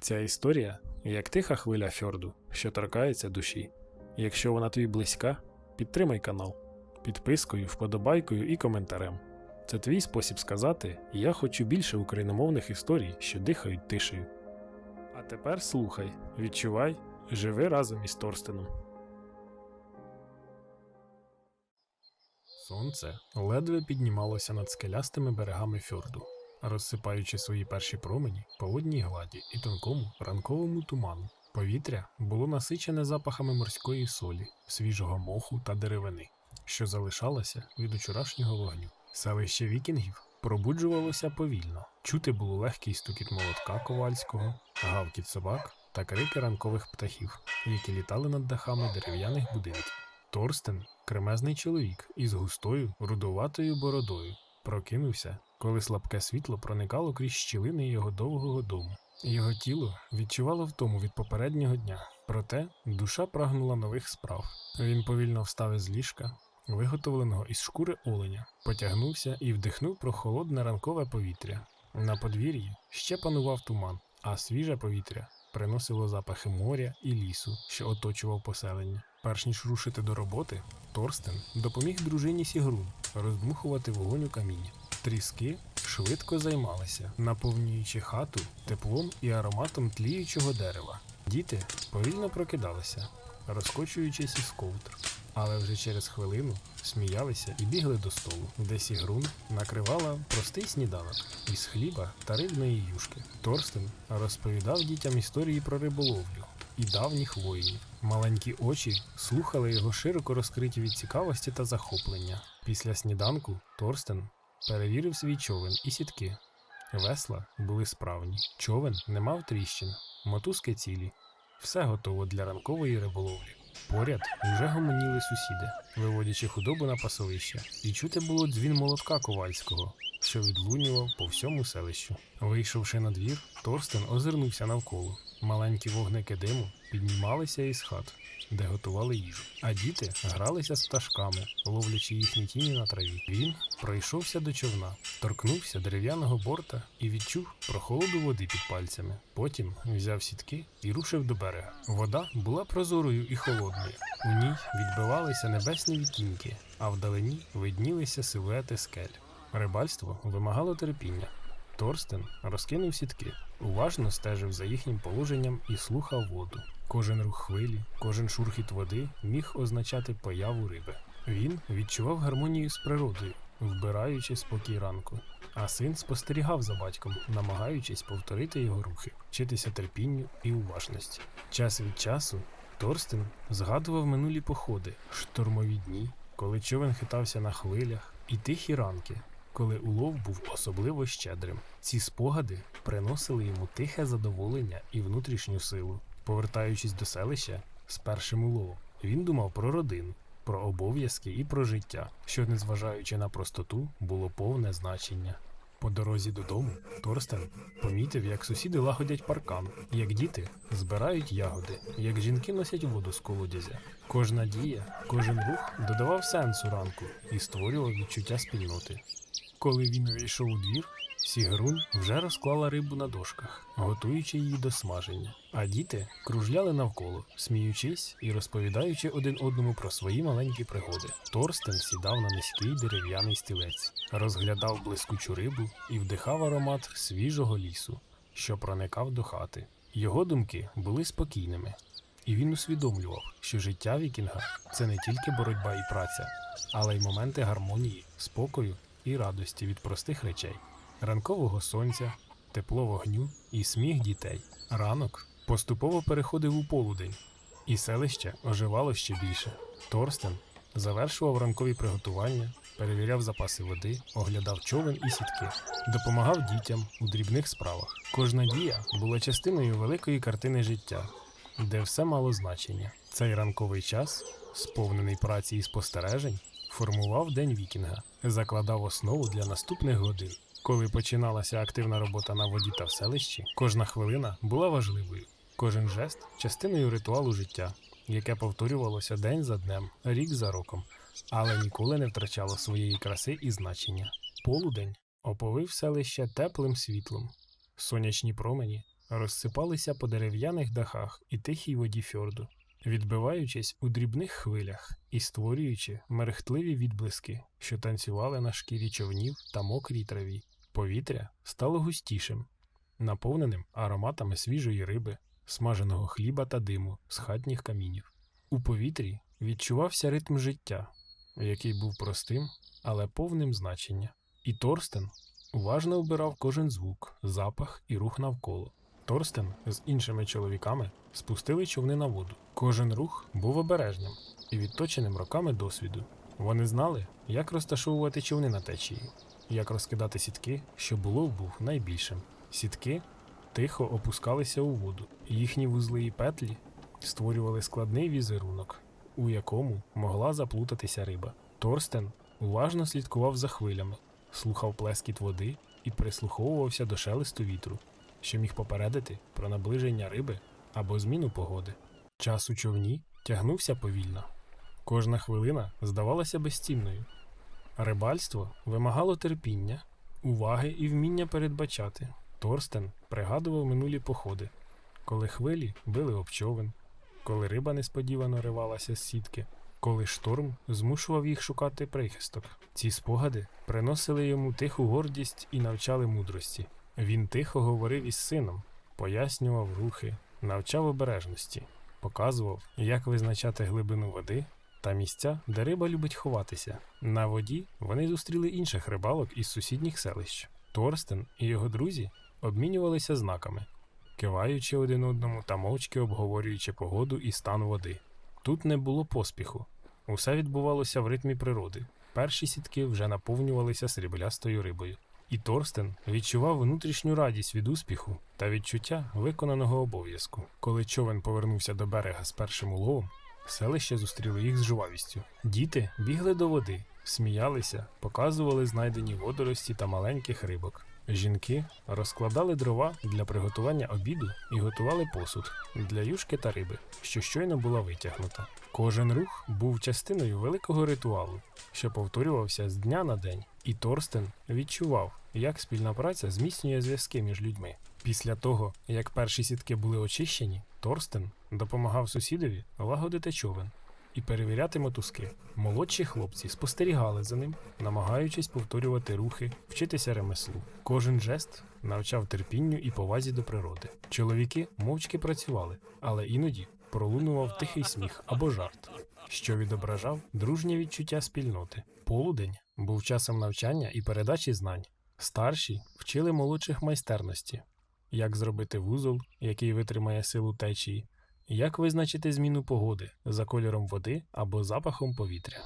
Ця історія як тиха хвиля фьорду, що торкається душі. Якщо вона тобі близька, підтримай канал підпискою, вподобайкою і коментарем. Це твій спосіб сказати: Я хочу більше україномовних історій, що дихають тишею. А тепер слухай, відчувай, живи разом із Торстеном. Сонце ледве піднімалося над скелястими берегами фьорду, розсипаючи свої перші промені по водній гладі і тонкому ранковому туману. Повітря було насичене запахами морської солі, свіжого моху та деревини, що залишалося від учорашнього вогню. Селище вікінгів пробуджувалося повільно. Чути було легкий стукіт молотка ковальського, гавкіт собак та крики ранкових птахів, які літали над дахами дерев'яних будинків. Торстен, кремезний чоловік із густою рудоватою бородою, прокинувся, коли слабке світло проникало крізь щілини його довгого дому. Його тіло відчувало втому від попереднього дня, проте душа прагнула нових справ. Він повільно встав із ліжка, виготовленого із шкури оленя, потягнувся і вдихнув прохолодне ранкове повітря. На подвір'ї ще панував туман, а свіже повітря приносило запахи моря і лісу, що оточував поселення. Перш ніж рушити до роботи, Торстен допоміг дружині Сігрун роздмухувати вогонь у каміння. Тріски швидко займалися, наповнюючи хату теплом і ароматом тліючого дерева. Діти повільно прокидалися, розкочуючись із ковдр, але вже через хвилину сміялися і бігли до столу, де Сігрун накривала простий сніданок із хліба та рибної юшки. Торстен розповідав дітям історії про риболовлю і давніх воїнів. Маленькі очі слухали його широко розкриті від цікавості та захоплення. Після сніданку Торстен перевірив свій човен і сітки. Весла були справні, човен не мав тріщин, мотузки цілі. Все готово для ранкової риболовлі. Поряд вже гомоніли сусіди, виводячи худобу на пасовище, і чути було дзвін молотка ковальського, що відлунював по всьому селищу. Вийшовши на двір, Торстен озирнувся навколо. Маленькі вогники диму піднімалися із хат, де готували їжу, а діти гралися з пташками, ловлячи їхні тіні на траві. Він пройшовся до човна, торкнувся дерев'яного борта і відчув прохолоду води під пальцями. Потім взяв сітки і рушив до берега. Вода була прозорою і холодною. У ній відбивалися небесні відтінки, а вдалині виднілися силуети скель. Рибальство вимагало терпіння. Торстен розкинув сітки, уважно стежив за їхнім положенням і слухав воду. Кожен рух хвилі, кожен шурхіт води міг означати появу риби. Він відчував гармонію з природою, вбираючи спокій ранку. А син спостерігав за батьком, намагаючись повторити його рухи, вчитися терпінню і уважності. Час від часу Торстен згадував минулі походи, штурмові дні, коли човен хитався на хвилях, і тихі ранки, коли улов був особливо щедрим. Ці спогади приносили йому тихе задоволення і внутрішню силу. Повертаючись до селища з першим уловом, він думав про родину, про обов'язки і про життя, що, незважаючи на простоту, було повне значення. По дорозі додому Торстен помітив, як сусіди лагодять паркан, як діти збирають ягоди, як жінки носять воду з колодязя. Кожна дія, кожен рух додавав сенсу ранку і створював відчуття спільноти. Коли він увійшов у двір, Сігрун вже розклала рибу на дошках, готуючи її до смаження. А діти кружляли навколо, сміючись і розповідаючи один одному про свої маленькі пригоди. Торстен сідав на низький дерев'яний стілець, розглядав блискучу рибу і вдихав аромат свіжого лісу, що проникав до хати. Його думки були спокійними, і він усвідомлював, що життя вікінга це не тільки боротьба і праця, але й моменти гармонії, спокою і радості від простих речей, ранкового сонця, тепло вогню і сміх дітей. Ранок поступово переходив у полудень, і селище оживало ще більше. Торстен завершував ранкові приготування, перевіряв запаси води, оглядав човен і сітки, допомагав дітям у дрібних справах. Кожна дія була частиною великої картини життя, де все мало значення. Цей ранковий час, сповнений праці і спостережень, формував день вікінга, закладав основу для наступних годин. Коли починалася активна робота на воді та в селищі, кожна хвилина була важливою, кожен жест частиною ритуалу життя, яке повторювалося день за днем, рік за роком, але ніколи не втрачало своєї краси і значення. Полудень оповив селище теплим світлом. Сонячні промені розсипалися по дерев'яних дахах і тихій воді фьорду, відбиваючись у дрібних хвилях і створюючи мерехтливі відблиски, що танцювали на шкірі човнів та мокрій траві. Повітря стало густішим, наповненим ароматами свіжої риби, смаженого хліба та диму з хатніх камінів. У повітрі відчувався ритм життя, який був простим, але повним значення. І Торстен уважно обирав кожен звук, запах і рух навколо. Торстен з іншими чоловіками спустили човни на воду. Кожен рух був обережним і відточеним роками досвіду. Вони знали, як розташовувати човни на течії, як розкидати сітки, щоб улов був найбільшим. Сітки тихо опускалися у воду, їхні вузли і петлі створювали складний візерунок, у якому могла заплутатися риба. Торстен уважно слідкував за хвилями, слухав плескіт води і прислуховувався до шелесту вітру, що міг попередити про наближення риби або зміну погоди. Час у човні тягнувся повільно. Кожна хвилина здавалася безцінною. Рибальство вимагало терпіння, уваги і вміння передбачати. Торстен пригадував минулі походи, коли хвилі били об човен, коли риба несподівано ривалася з сітки, коли шторм змушував їх шукати прихисток. Ці спогади приносили йому тиху гордість і навчали мудрості. Він тихо говорив із сином, пояснював рухи, навчав обережності, показував, як визначати глибину води та місця, де риба любить ховатися. На воді вони зустріли інших рибалок із сусідніх селищ. Торстен і його друзі обмінювалися знаками, киваючи один одному та мовчки обговорюючи погоду і стан води. Тут не було поспіху. Усе відбувалося в ритмі природи. Перші сітки вже наповнювалися сріблястою рибою. І Торстен відчував внутрішню радість від успіху та відчуття виконаного обов'язку. Коли човен повернувся до берега з першим уловом, селище зустріло їх з жвавістю. Діти бігли до води, сміялися, показували знайдені водорості та маленьких рибок. Жінки розкладали дрова для приготування обіду і готували посуд для юшки та риби, що щойно була витягнута. Кожен рух був частиною великого ритуалу, що повторювався з дня на день, і Торстен відчував, як спільна праця зміцнює зв'язки між людьми. Після того, як перші сітки були очищені, Торстен допомагав сусідові лагодити човен і перевіряти мотузки. Молодші хлопці спостерігали за ним, намагаючись повторювати рухи, вчитися ремеслу. Кожен жест навчав терпінню і повазі до природи. Чоловіки мовчки працювали, але іноді пролунував тихий сміх або жарт, що відображав дружнє відчуття спільноти. Полудень був часом навчання і передачі знань. Старші вчили молодших майстерності, як зробити вузол, який витримає силу течії, як визначити зміну погоди за кольором води або запахом повітря?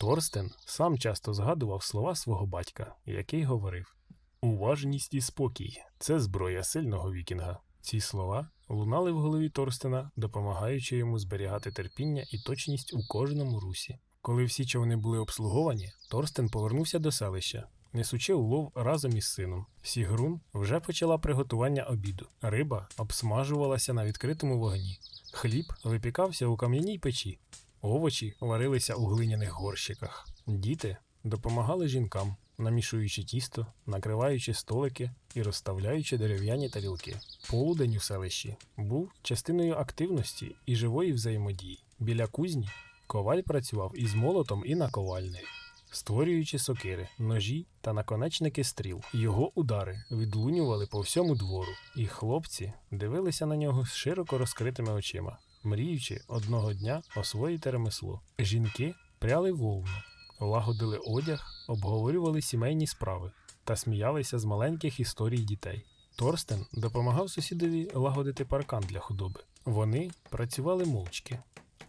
Торстен сам часто згадував слова свого батька, який говорив: Уважність і спокій це зброя сильного вікінга. Ці слова лунали в голові Торстена, допомагаючи йому зберігати терпіння і точність у кожному русі. Коли всі човни були обслуговані, Торстен повернувся до селища, несучи улов разом із сином. Сігрун вже почала приготування обіду. Риба обсмажувалася на відкритому вогні. Хліб випікався у кам'яній печі, овочі варилися у глиняних горщиках. Діти допомагали жінкам, намішуючи тісто, накриваючи столики і розставляючи дерев'яні тарілки. Полудень у селищі був частиною активності і живої взаємодії. Біля кузні коваль працював із молотом і наковальнею. Створюючи сокири, ножі та наконечники стріл, його удари відлунювали по всьому двору, і хлопці дивилися на нього з широко розкритими очима, мріючи одного дня освоїти ремесло. Жінки пряли вовну, лагодили одяг, обговорювали сімейні справи та сміялися з маленьких історій дітей. Торстен допомагав сусідові лагодити паркан для худоби. Вони працювали мовчки,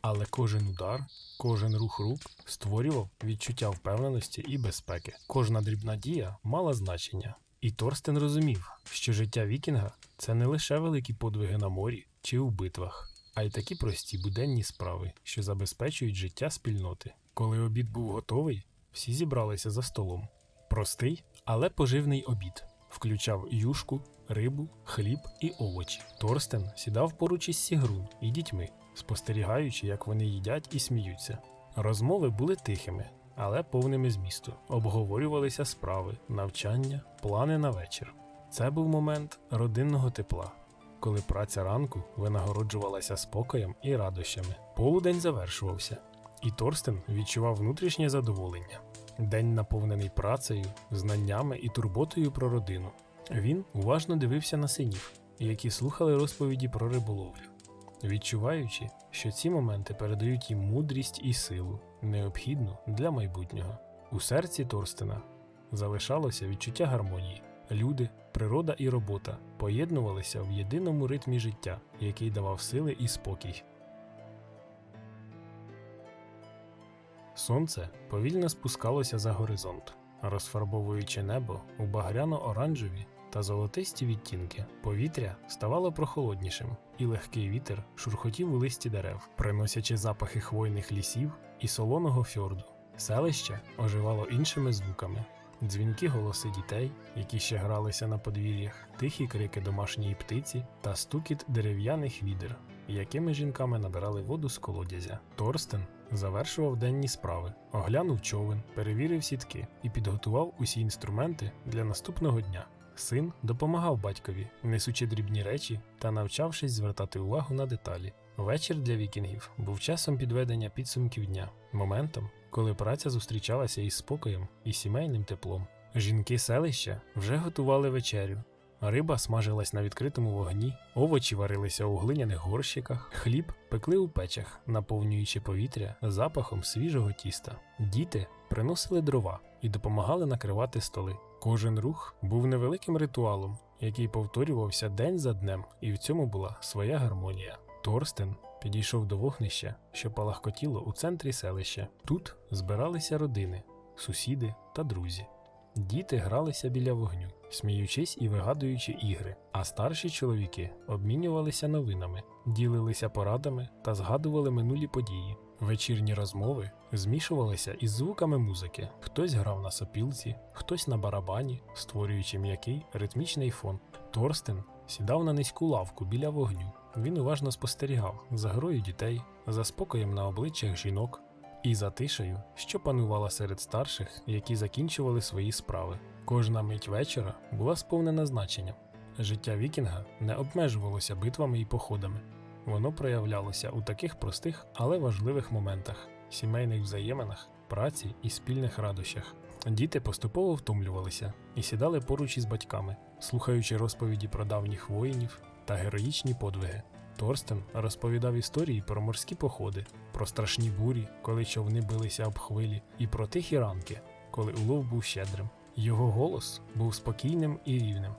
але кожен удар, кожен рух рук створював відчуття впевненості і безпеки. Кожна дрібна дія мала значення. І Торстен розумів, що життя вікінга це не лише великі подвиги на морі чи у битвах, а й такі прості буденні справи, що забезпечують життя спільноти. Коли обід був готовий, всі зібралися за столом. Простий, але поживний обід включав юшку, рибу, хліб і овочі. Торстен сідав поруч із Сігрун і дітьми, спостерігаючи, як вони їдять і сміються. Розмови були тихими, але повними змісту. Обговорювалися справи, навчання, плани на вечір. Це був момент родинного тепла, коли праця ранку винагороджувалася спокоєм і радощами. Полудень завершувався, і Торстен відчував внутрішнє задоволення. День наповнений працею, знаннями і турботою про родину. Він уважно дивився на синів, які слухали розповіді про риболовлю, відчуваючи, що ці моменти передають їм мудрість і силу, необхідну для майбутнього. У серці Торстена залишалося відчуття гармонії. Люди, природа і робота поєднувалися в єдиному ритмі життя, який давав сили і спокій. Сонце повільно спускалося за горизонт, розфарбовуючи небо у багряно-оранжеві та золотисті відтінки. Повітря ставало прохолоднішим, і легкий вітер шурхотів у листі дерев, приносячи запахи хвойних лісів і солоного фьорду. Селище оживало іншими звуками. Дзвінки голоси дітей, які ще гралися на подвір'ях, тихі крики домашньої птиці та стукіт дерев'яних відер, якими жінками набирали воду з колодязя. Торстен завершував денні справи, оглянув човен, перевірив сітки і підготував усі інструменти для наступного дня. Син допомагав батькові, несучи дрібні речі та навчавшись звертати увагу на деталі. Вечір для вікінгів був часом підведення підсумків дня, моментом, коли праця зустрічалася із спокоєм і сімейним теплом. Жінки селища вже готували вечерю. Риба смажилась на відкритому вогні, овочі варилися у глиняних горщиках, хліб пекли у печах, наповнюючи повітря запахом свіжого тіста. Діти приносили дрова і допомагали накривати столи. Кожен рух був невеликим ритуалом, який повторювався день за днем, і в цьому була своя гармонія. Торстен підійшов до вогнища, що палахкотіло у центрі селища. Тут збиралися родини, сусіди та друзі. Діти гралися біля вогню, сміючись і вигадуючи ігри, а старші чоловіки обмінювалися новинами, ділилися порадами та згадували минулі події. Вечірні розмови змішувалися із звуками музики. Хтось грав на сопілці, хтось на барабані, створюючи м'який ритмічний фон. Торстен сідав на низьку лавку біля вогню. Він уважно спостерігав за грою дітей, за спокоєм на обличчях жінок і за тишею, що панувала серед старших, які закінчували свої справи. Кожна мить вечора була сповнена значенням. Життя вікінга не обмежувалося битвами і походами. Воно проявлялося у таких простих, але важливих моментах сімейних взаєминах, праці і спільних радощах. Діти поступово втомлювалися і сідали поруч із батьками, слухаючи розповіді про давніх воїнів та героїчні подвиги. Торстен розповідав історії про морські походи, про страшні бурі, коли човни билися об хвилі, і про тихі ранки, коли улов був щедрим. Його голос був спокійним і рівним,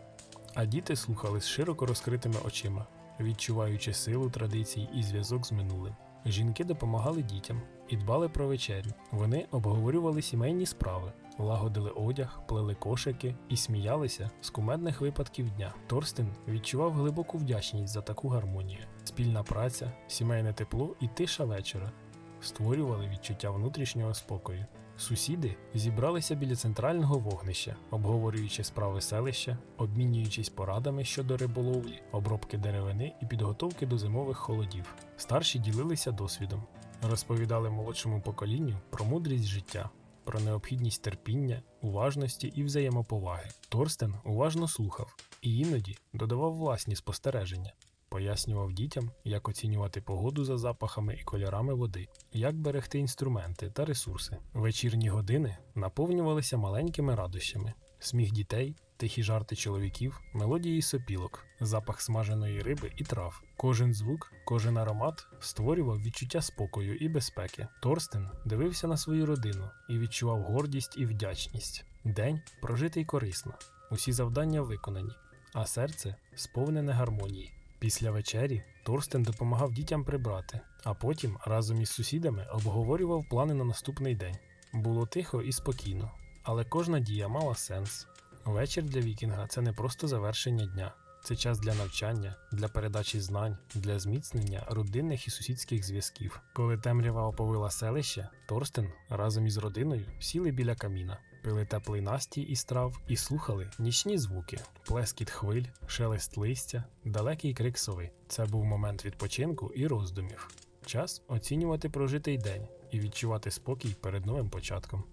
а діти слухали з широко розкритими очима, відчуваючи силу традицій і зв'язок з минулим. Жінки допомагали дітям і дбали про вечерю. Вони обговорювали сімейні справи, лагодили одяг, плели кошики і сміялися з кумедних випадків дня. Торстен відчував глибоку вдячність за таку гармонію. Спільна праця, сімейне тепло і тиша вечора створювали відчуття внутрішнього спокою. Сусіди зібралися біля центрального вогнища, обговорюючи справи селища, обмінюючись порадами щодо риболовлі, обробки деревини і підготовки до зимових холодів. Старші ділилися досвідом, розповідали молодшому поколінню про мудрість життя, про необхідність терпіння, уважності і взаємоповаги. Торстен уважно слухав і іноді додавав власні спостереження. Пояснював дітям, як оцінювати погоду за запахами і кольорами води, як берегти інструменти та ресурси. Вечірні години наповнювалися маленькими радощами: сміх дітей, тихі жарти чоловіків, мелодії сопілок, запах смаженої риби і трав. Кожен звук, кожен аромат створював відчуття спокою і безпеки. Торстен дивився на свою родину і відчував гордість і вдячність. День прожитий корисно, усі завдання виконані, а серце сповнене гармонії. Після вечері Торстен допомагав дітям прибрати, а потім разом із сусідами обговорював плани на наступний день. Було тихо і спокійно, але кожна дія мала сенс. Вечір для вікінга це не просто завершення дня, це час для навчання, для передачі знань, для зміцнення родинних і сусідських зв'язків. Коли темрява оповила селище, Торстен разом із родиною сіли біля каміна, пили теплий настій із трав і слухали нічні звуки, плескіт хвиль, шелест листя, далекий крик сови. Це був момент відпочинку і роздумів. Час оцінювати прожитий день і відчувати спокій перед новим початком.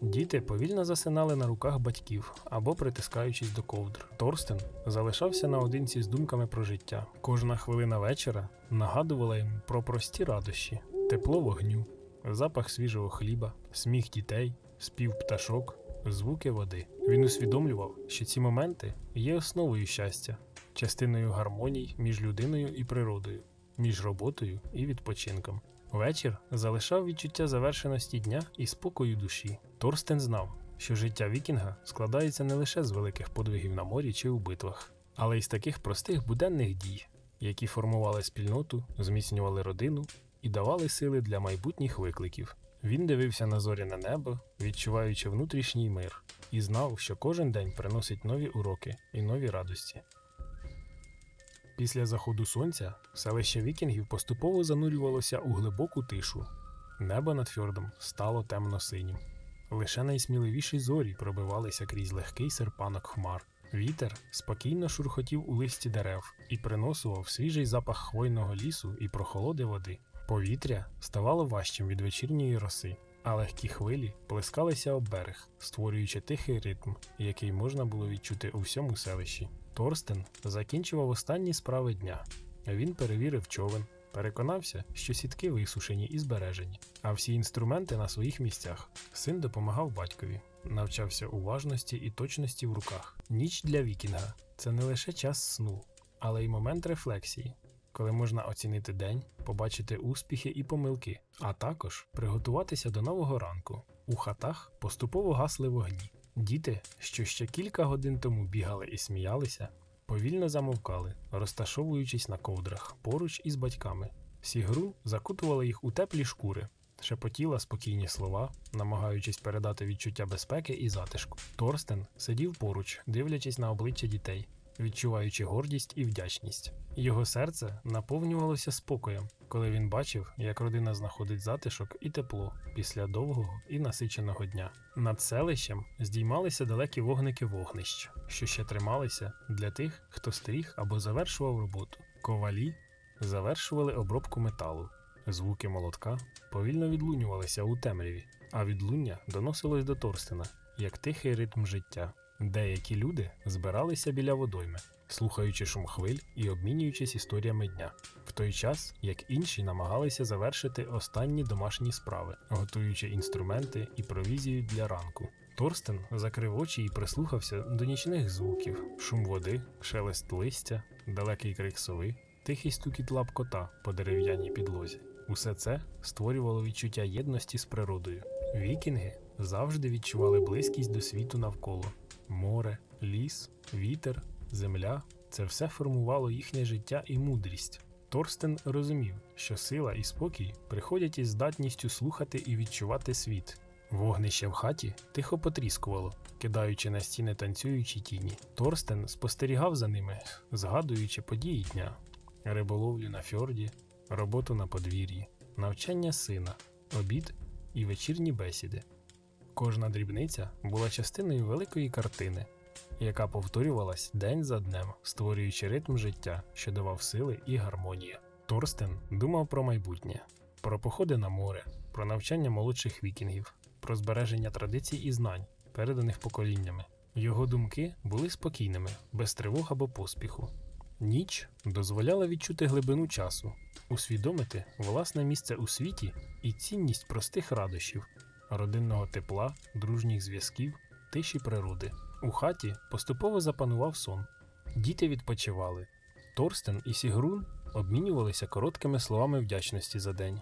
Діти повільно засинали на руках батьків або притискаючись до ковдр. Торстен залишався наодинці з думками про життя. Кожна хвилина вечора нагадувала йому про прості радощі, тепло вогню, запах свіжого хліба, сміх дітей, спів пташок, звуки води. Він усвідомлював, що ці моменти є основою щастя, частиною гармоній між людиною і природою, між роботою і відпочинком. Вечір залишав відчуття завершеності дня і спокою душі. Торстен знав, що життя вікінга складається не лише з великих подвигів на морі чи у битвах, але й з таких простих буденних дій, які формували спільноту, зміцнювали родину і давали сили для майбутніх викликів. Він дивився на зоряне небо, відчуваючи внутрішній мир, і знав, що кожен день приносить нові уроки і нові радості. Після заходу сонця селище вікінгів поступово занурювалося у глибоку тишу. Небо над фьордом стало темно-синім. Лише найсміливіші зорі пробивалися крізь легкий серпанок хмар. Вітер спокійно шурхотів у листі дерев і приносував свіжий запах хвойного лісу і прохолоди води. Повітря ставало важчим від вечірньої роси, а легкі хвилі плескалися об берег, створюючи тихий ритм, який можна було відчути у всьому селищі. Торстен закінчував останні справи дня. Він перевірив човен, переконався, що сітки висушені і збережені, а всі інструменти на своїх місцях. Син допомагав батькові, навчався уважності і точності в руках. Ніч для вікінга це не лише час сну, але й момент рефлексії, коли можна оцінити день, побачити успіхи і помилки, а також приготуватися до нового ранку. У хатах поступово гасли вогні. Діти, що ще кілька годин тому бігали і сміялися, повільно замовкали, розташовуючись на ковдрах поруч із батьками. Сігру закутували їх у теплі шкури, шепотіла спокійні слова, намагаючись передати відчуття безпеки і затишку. Торстен сидів поруч, дивлячись на обличчя дітей, відчуваючи гордість і вдячність. Його серце наповнювалося спокоєм, коли він бачив, як родина знаходить затишок і тепло після довгого і насиченого дня. Над селищем здіймалися далекі вогники вогнищ, що ще трималися для тих, хто стріг або завершував роботу. Ковалі завершували обробку металу. Звуки молотка повільно відлунювалися у темряві, а відлуння доносилось до Торстена, як тихий ритм життя. Деякі люди збиралися біля водойми, слухаючи шум хвиль і обмінюючись історіями дня, в той час як інші намагалися завершити останні домашні справи, готуючи інструменти і провізію для ранку. Торстен закрив очі і прислухався до нічних звуків: шум води, шелест листя, далекий крик сови, тихий стукіт лап кота по дерев'яній підлозі. Усе це створювало відчуття єдності з природою. Вікінги завжди відчували близькість до світу навколо. Море, ліс, вітер, земля це все формувало їхнє життя і мудрість. Торстен розумів, що сила і спокій приходять із здатністю слухати і відчувати світ. Вогнище в хаті тихо потріскувало, кидаючи на стіни танцюючі тіні. Торстен спостерігав за ними, згадуючи події дня, риболовлю на фьорді, роботу на подвір'ї, навчання сина, обід і вечірні бесіди. Кожна дрібниця була частиною великої картини, яка повторювалась день за днем, створюючи ритм життя, що давав сили і гармонію. Торстен думав про майбутнє, про походи на море, про навчання молодших вікінгів, про збереження традицій і знань, переданих поколіннями. Його думки були спокійними, без тривог або поспіху. Ніч дозволяла відчути глибину часу, усвідомити власне місце у світі і цінність простих радощів, родинного тепла, дружніх зв'язків, тиші природи. У хаті поступово запанував сон. Діти відпочивали. Торстен і Сігрун обмінювалися короткими словами вдячності за день,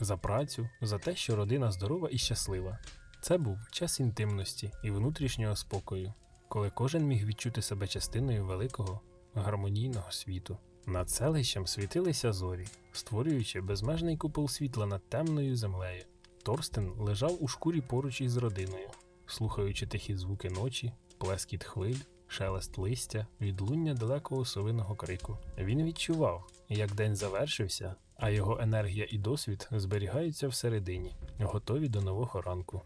за працю, за те, що родина здорова і щаслива. Це був час інтимності і внутрішнього спокою, коли кожен міг відчути себе частиною великого, гармонійного світу. Над селищем світилися зорі, створюючи безмежний купол світла над темною землею. Торстен лежав у шкурі поруч із родиною, слухаючи тихі звуки ночі, плескіт хвиль, шелест листя, відлуння далекого совиного крику. Він відчував, як день завершився, а його енергія і досвід зберігаються всередині, готові до нового ранку.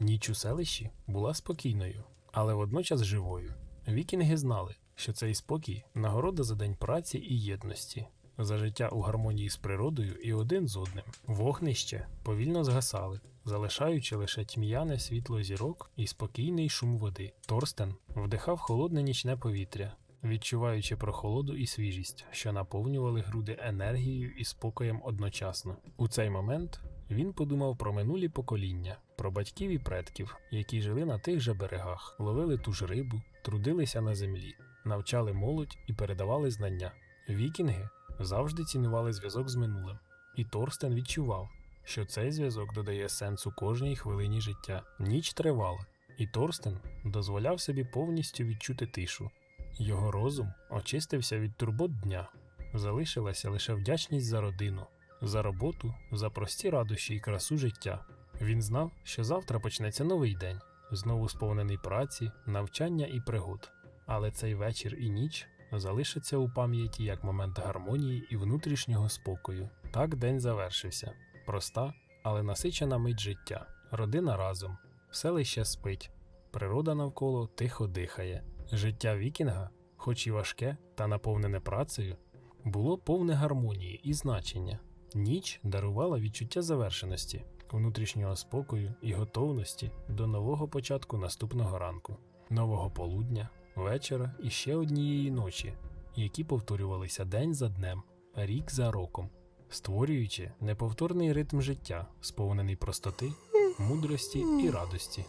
Ніч у селищі була спокійною, але водночас живою. Вікінги знали, що цей спокій нагорода за день праці і єдності. За життя у гармонії з природою і один з одним. Вогнище повільно згасали, залишаючи лише тьмяне світло зірок і спокійний шум води. Торстен вдихав холодне нічне повітря, відчуваючи прохолоду і свіжість, що наповнювали груди енергією і спокоєм одночасно. У цей момент він подумав про минулі покоління, про батьків і предків, які жили на тих же берегах, ловили ту ж рибу, трудилися на землі, навчали молодь і передавали знання. Вікінги завжди цінували зв'язок з минулим, і Торстен відчував, що цей зв'язок додає сенсу кожній хвилині життя. Ніч тривала, і Торстен дозволяв собі повністю відчути тишу. Його розум очистився від турбот дня, залишилася лише вдячність за родину, за роботу, за прості радощі і красу життя. Він знав, що завтра почнеться новий день, знову сповнений праці, навчання і пригод. Але цей вечір і ніч залишаться у пам'яті як момент гармонії і внутрішнього спокою. Так день завершився. Проста, але насичена мить життя. Родина разом, селище спить, природа навколо тихо дихає. Життя вікінга, хоч і важке та наповнене працею, було повне гармонії і значення. Ніч дарувала відчуття завершеності, внутрішнього спокою і готовності до нового початку наступного ранку, нового полудня, вечора і ще однієї ночі, які повторювалися день за днем, рік за роком, створюючи неповторний ритм життя, сповнений простоти, мудрості і радості.